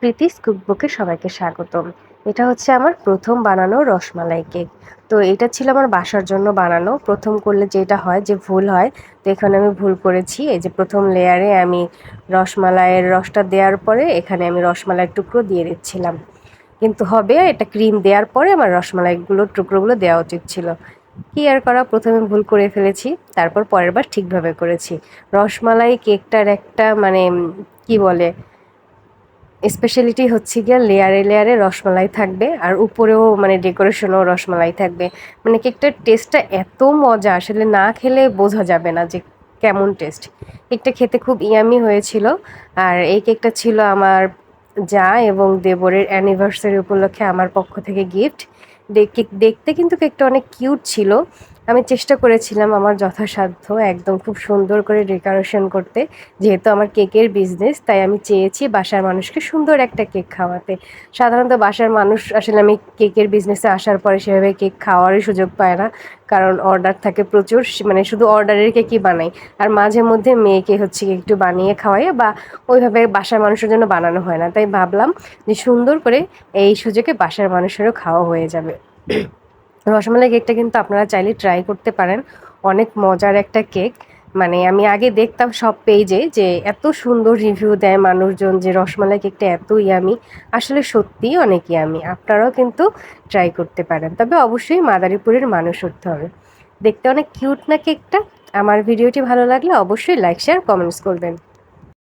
প্রীতিস কুকবুকে সবাইকে স্বাগতম। এটা হচ্ছে আমার প্রথম বানানো রসমালাই কেক। তো এটা ছিল আমার বাসার জন্য বানানো। প্রথম করলে যেটা হয়, যে ভুল হয়, তো এখানে আমি ভুল করেছি। এই যে প্রথম লেয়ারে আমি রসমালাইয়ের রসটা দেওয়ার পরে এখানে আমি রসমালাইয়ের টুকরো দিয়ে দিচ্ছিলাম। কিন্তু হবে, এটা ক্রিম দেওয়ার পরে আমার রসমালাইগুলোর টুকরোগুলো দেওয়া উচিত ছিল। কি আর করা? প্রথমে ভুল করে ফেলেছি, তারপর পরের বার ঠিকভাবে করেছি। রসমালাই কেকটার একটা মানে কি বলে স্পেশালিটি হচ্ছে গিয়ে লেয়ারে লেয়ারে রসমালাই থাকবে, আর উপরেও মানে ডেকোরেশনও রসমালাই থাকবে। মানে কেকটার টেস্টটা এত মজা, আসলে না খেলে বোঝা যাবে না যে কেমন টেস্ট কেকটা খেতে খুব ইয়ামি হয়েছিল, আর এই কেকটা ছিল আমার যা এবং দেবরের অ্যানিভার্সারি উপলক্ষে আমার পক্ষ থেকে গিফট দেখতে কিন্তু কেকটা অনেক কিউট ছিল আমি চেষ্টা করেছিলাম আমার যথাসাধ্য একদম খুব সুন্দর করে ডেকোরেশন করতে, যেহেতু আমার কেকের বিজনেস তাই আমি চেয়েছি বাসার মানুষকে সুন্দর একটা কেক খাওয়াতে। সাধারণত বাসার মানুষ আসলে আমি কেকের বিজনেসে আসার পরে সেভাবে কেক খাওয়ারই সুযোগ পায় না, কারণ অর্ডার থাকে প্রচুর মানে শুধু অর্ডারের কেকই বানাই। আর মাঝে মধ্যে মেয়েকে হচ্ছে একটু বানিয়ে খাওয়াই বা ওইভাবে বাসার মানুষের জন্য বানানো হয় না। তাই ভাবলাম যে সুন্দর করে এই সুযোগে বাসার মানুষেরও খাওয়া হয়ে যাবে। রসমালাই কেকটা কিন্তু আপনারা চাইলে ট্রাই করতে পারেন। অনেক মজার একটা কেক মানে আমি আগে দেখতাম সব পেজে যে এত সুন্দর রিভিউ দেয় মানুষজন যে রসমালাই কেকটা এত ইয়ামি আসলে সত্যিই অনেক ইয়ামি আপনারাও কিন্তু ট্রাই করতে পারেন। তবে অবশ্যই মাদারীপুরের মানুষ হতে হবে। দেখতে অনেক কিউট না কেকটা আমার ভিডিওটি ভালো লাগলে অবশ্যই লাইক শেয়ার কমেন্টস করবেন।